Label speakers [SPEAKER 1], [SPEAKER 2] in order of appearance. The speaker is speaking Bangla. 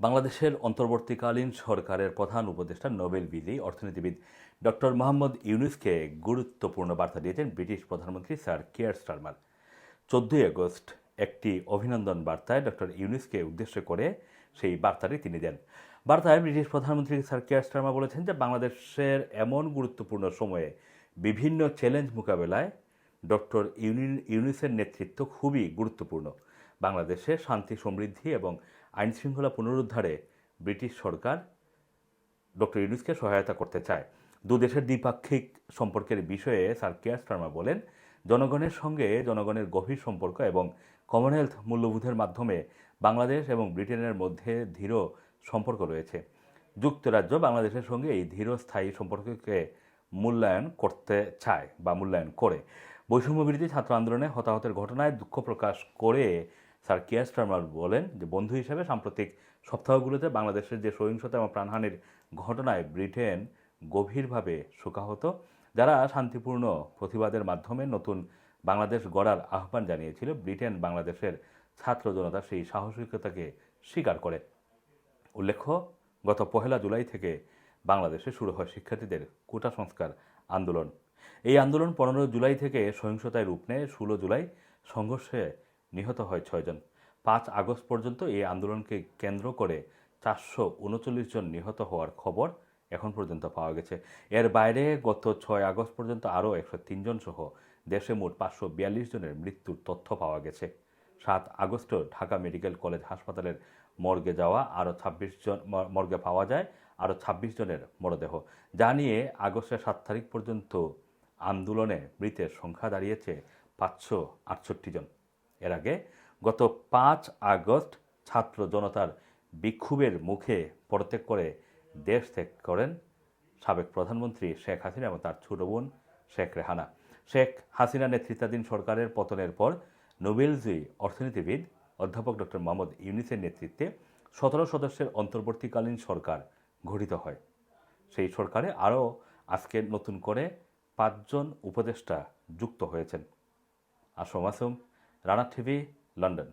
[SPEAKER 1] বাংলাদেশের অন্তর্বর্তীকালীন সরকারের প্রধান উপদেষ্টা নোবেল বিজয়ী অর্থনীতিবিদ ডক্টর মোহাম্মদ ইউনুসকে গুরুত্বপূর্ণ বার্তা দিয়েছেন ব্রিটিশ প্রধানমন্ত্রী স্যার কেয়ার স্টারমার চোদ্দই আগস্ট একটি অভিনন্দন বার্তায় ডক্টর ইউনুসকে উদ্দেশ্য করে সেই বার্তাটি তিনি দেন। বার্তায় ব্রিটিশ প্রধানমন্ত্রী স্যার কেয়ার স্টারমার বলেছেন যে বাংলাদেশের এমন গুরুত্বপূর্ণ সময়ে বিভিন্ন চ্যালেঞ্জ মোকাবেলায় ডক্টর ইউনুসের নেতৃত্ব খুবই গুরুত্বপূর্ণ। বাংলাদেশে শান্তি, সমৃদ্ধি এবং আইন শৃঙ্খলা পুনরুদ্ধারে ব্রিটিশ সরকার ডক্টর ইউনুসকে সহায়তা করতে চায়। দু দেশের দ্বিপাক্ষিক সম্পর্কের বিষয়ে স্যার কেয়ার স্টারমা বলেন, জনগণের সঙ্গে জনগণের গভীর সম্পর্ক এবং কমনওয়েলথ মূল্যবোধের মাধ্যমে বাংলাদেশ এবং ব্রিটেনের মধ্যে ধীর সম্পর্ক রয়েছে। যুক্তরাজ্য বাংলাদেশের সঙ্গে এই ধীরস্থায়ী সম্পর্ককে মূল্যায়ন করতে চায় বা মূল্যায়ন করে। বৈষম্যবিরোধী ছাত্র আন্দোলনে হতাহতের ঘটনায় দুঃখ প্রকাশ করে স্যার কিয়ার স্টারমার বলেন যে বন্ধু হিসেবে সাম্প্রতিক সপ্তাহগুলোতে বাংলাদেশের যে সহিংসতা এবং প্রাণহানির ঘটনায় ব্রিটেন গভীরভাবে শোকাহত, যারা শান্তিপূর্ণ প্রতিবাদের মাধ্যমে নতুন বাংলাদেশ গড়ার আহ্বান জানিয়েছিল, ব্রিটেন বাংলাদেশের ছাত্র জনতা সেই সাহসিকতাকে স্বীকার করে। উল্লেখ্য, গত পহেলা জুলাই থেকে বাংলাদেশে শুরু হয় শিক্ষার্থীদের কোটা সংস্কার আন্দোলন। এই আন্দোলন পনেরো জুলাই থেকে সহিংসতায় রূপ নেয়, ষোলো জুলাই সংঘর্ষে নিহত হয় ছয়জন। পাঁচ আগস্ট পর্যন্ত এই আন্দোলনকে কেন্দ্র করে চারশো উনচল্লিশ জন নিহত হওয়ার খবর এখন পর্যন্ত পাওয়া গেছে। এর বাইরে গত ছয় আগস্ট পর্যন্ত আরও একশো তিনজন সহ দেশে মোট পাঁচশো বিয়াল্লিশ জনের মৃত্যুর তথ্য পাওয়া গেছে। সাত আগস্ট ঢাকা মেডিকেল কলেজ হাসপাতালের মর্গে যাওয়া আরও ছাব্বিশ জন মর্গে পাওয়া যায়, আরও ছাব্বিশ জনের মরদেহ। যা নিয়ে আগস্টের সাত তারিখ পর্যন্ত আন্দোলনে মৃতের সংখ্যা দাঁড়িয়েছে পাঁচশো আটষট্টি জন। এর আগে গত পাঁচ আগস্ট ছাত্র জনতার বিক্ষোভের মুখে পদত্যাগ করে দেশ ত্যাগ করেন সাবেক প্রধানমন্ত্রী শেখ হাসিনা এবং তার ছোট বোন শেখ রেহানা। শেখ হাসিনা নেতৃত্বাধীন সরকারের পতনের পর নোবেলজয়ী অর্থনীতিবিদ অধ্যাপক ডক্টর মোহাম্মদ ইউনিসের নেতৃত্বে সতেরো সদস্যের অন্তর্বর্তীকালীন সরকার গঠিত হয়। সেই সরকারে আরও আজকে নতুন করে পাঁচজন উপদেষ্টা যুক্ত হয়েছেন। Assam আসুম Rana TV London.